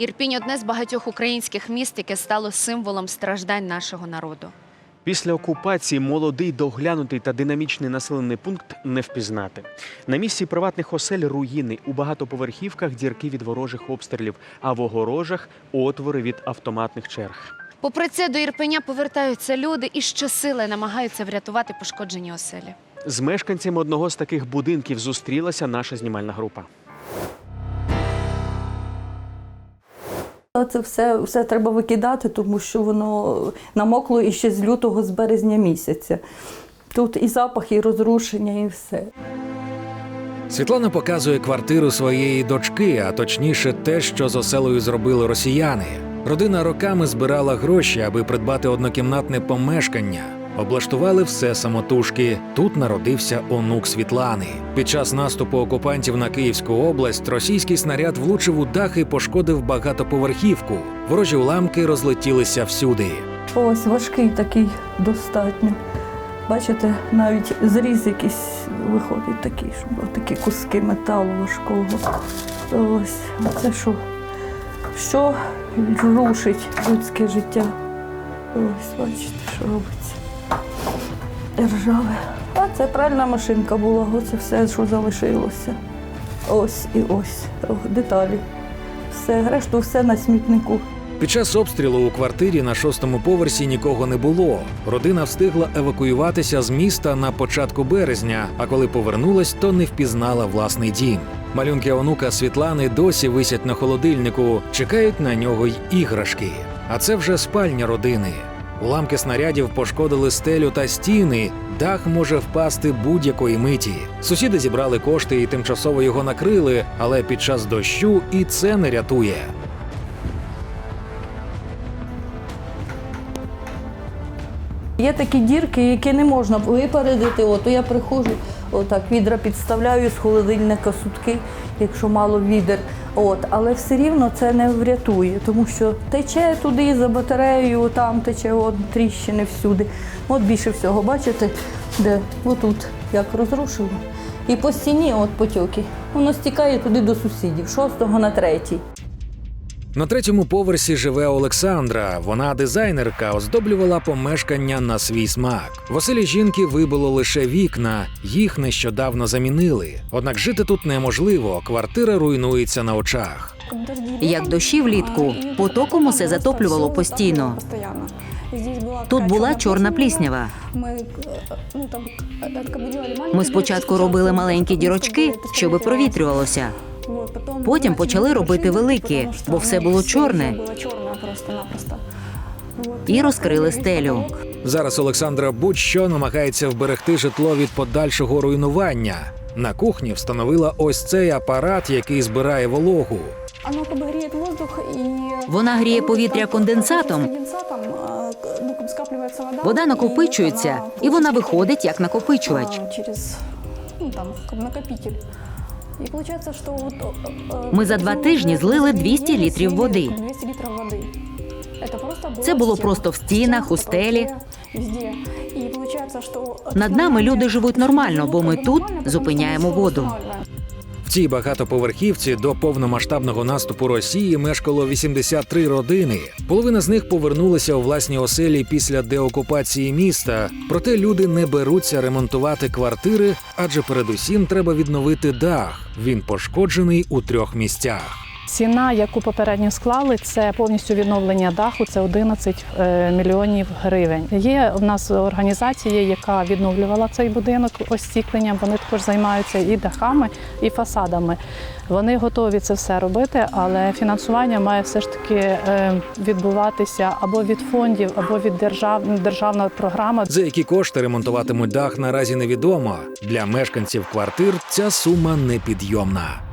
Ірпінь одне з багатьох українських міст, яке стало символом страждань нашого народу. Після окупації молодий, доглянутий та динамічний населений пункт не впізнати. На місці приватних осель руїни у багатоповерхівках дірки від ворожих обстрілів, а в огорожах отвори від автоматних черг. Попри це, до Ірпеня повертаються люди і щосили намагаються врятувати пошкоджені оселі. З мешканцями одного з таких будинків зустрілася наша знімальна група. Це все, все треба викидати, тому що воно намокло іще з лютого, з березня місяця. Тут і запах, і розрушення, і все. Світлана показує квартиру своєї дочки, а точніше, те, що з оселою зробили росіяни. Родина роками збирала гроші, аби придбати однокімнатне помешкання. Облаштували все самотужки. Тут народився онук Світлани. Під час наступу окупантів на Київську область російський снаряд влучив у дах і пошкодив багатоповерхівку. Ворожі уламки розлетілися всюди. Ось важкий такий достатньо. Бачите, навіть зріз якийсь виходить такий, щоб такі куски металу важкого. Ось це що, що рушить людське життя. Ось бачите, що робиться. Ржаве. А це пральна машинка була, оце все, що залишилося. Ось і ось. Деталі. Все, решту все на смітнику. Під час обстрілу у квартирі на шостому поверсі нікого не було. Родина встигла евакуюватися з міста на початку березня, а коли повернулась, то не впізнала власний дім. Малюнки онука Світлани досі висять на холодильнику, чекають на нього й іграшки. А це вже спальня родини. Уламки снарядів пошкодили стелю та стіни. Дах може впасти будь-якої миті. Сусіди зібрали кошти і тимчасово його накрили, але під час дощу і це не рятує. Є такі дірки, які не можна випередити. От я приходжу, отак відра підставляю з холодильника сутки, якщо мало відер. От, але все рівно це не врятує, тому що тече туди за батареєю, там тече от, тріщини всюди. От більше всього, бачите, де отут як розрушило. І по стіні от потьоки. Воно стікає туди до сусідів, шостого на третій. На третьому поверсі живе Олександра. Вона дизайнерка, оздоблювала помешкання на свій смак. В жінки вибило лише вікна, їх нещодавно замінили. Однак жити тут неможливо, квартира руйнується на очах. Як дощі влітку, потоком усе затоплювало постійно. Тут була чорна пліснява. Ми спочатку робили маленькі дірочки, щоб провітрювалося. Потім почали робити великі, бо все було чорне, і розкрили стелю. Зараз Олександра будь-що намагається вберегти житло від подальшого руйнування. На кухні встановила ось цей апарат, який збирає вологу. Оно как бы греет воздух и... Вона гріє повітря конденсатом. Конденсатом, а, к- ну, как бы скапливается вода. Вода и накопичується, она і вона получается виходить як накопичувач. а, через, ну, там, как бы накопитель. Ми за два тижні злили 200 літрів води. 200 литров воды. Это просто было Це було везде. просто в стінах, у стелі. Везде. І получается, що Над нами люди живуть нормально, бо ми тут зупиняємо воду. Цій багатоповерхівці до повномасштабного наступу Росії мешкало 83 родини. Половина з них повернулися у власні оселі після деокупації міста. Проте люди не беруться ремонтувати квартири, адже передусім треба відновити дах. Він пошкоджений у трьох місцях. Ціна, яку попередньо склали, це повністю відновлення даху. Це 11 е, мільйонів гривень. Є в нас організація, яка відновлювала цей будинок остікленням. Вони також займаються і дахами, і фасадами. Вони готові це все робити, але фінансування має все ж таки е, відбуватися або від фондів, або від держав, державна програма. За які кошти ремонтуватимуть дах наразі невідомо. Для мешканців квартир ця сума непідйомна.